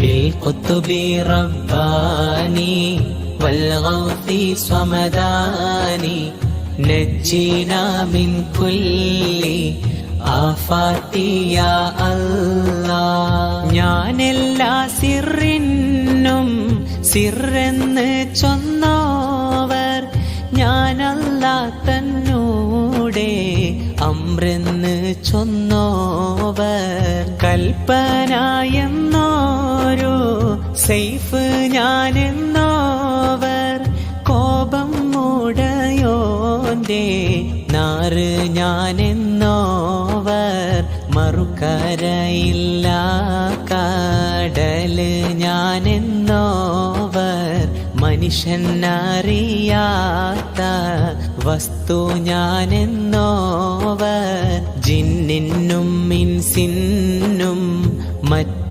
بالقطب رباني والغوث صمداني نجينا من كل آفات يا الله ഞാനെല്ലാ സിറിനും സിറെന്ന് ചൊന്നോവർ ഞാനല്ല തന്നൂടെ അമ്രെന്ന് ചൊന്നോവർ കൽപ്പനയെന്നോരു സൈഫ് ഞാനെന്നോവർ കോപം മൂടയോന്റെ നാറ് ഞാനെന്നോവർ മറുക്കരയില്ല കടൽ ഞാനെന്നോവർ മനുഷ്യനറിയാത്ത വസ്തു ഞാനെന്നോവർ ജിന്നിനും മിൻസിന്നും മറ്റ്